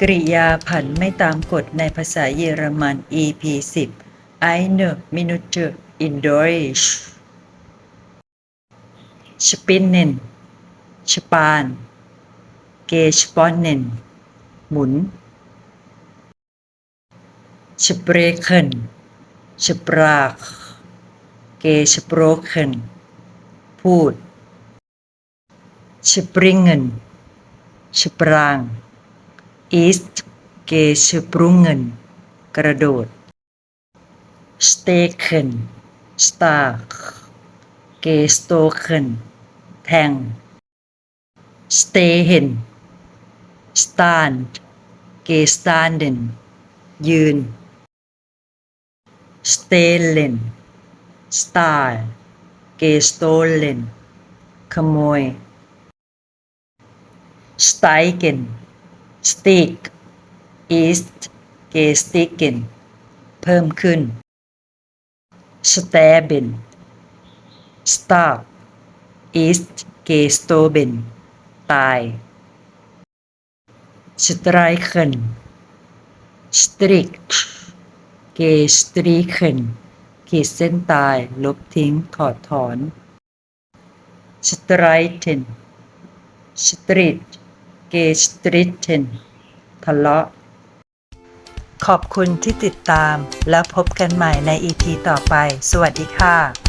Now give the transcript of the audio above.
กริยาผันไม่ตามกฎในภาษาเยอรมัน EP 10 Eine Minute in Deutsch Spinnen ชปาน Gesponnen หมุน Sprechen Sprach Gesprochen พูด Springen Sprang อีสเกชปรุงเงิน กระโดดสเตเคนสตาร์เกสโตเคนแทงสเตเฮนสตานเกสตานเดนยืนสเตเลนสตาร์เกสโตเลนขโมยสไตเกน stick ist gestiegen เพิ่มขึ้น sterben starb ist gestorben ตาย streichen strikt gestrichen ขีดเส้นตาย ลบทิ้ง ถอดถอน streiten street gestritten ทะเลาะ ขอบคุณที่ติดตามแล้วพบกันใหม่ใน EP ต่อไป สวัสดีค่ะ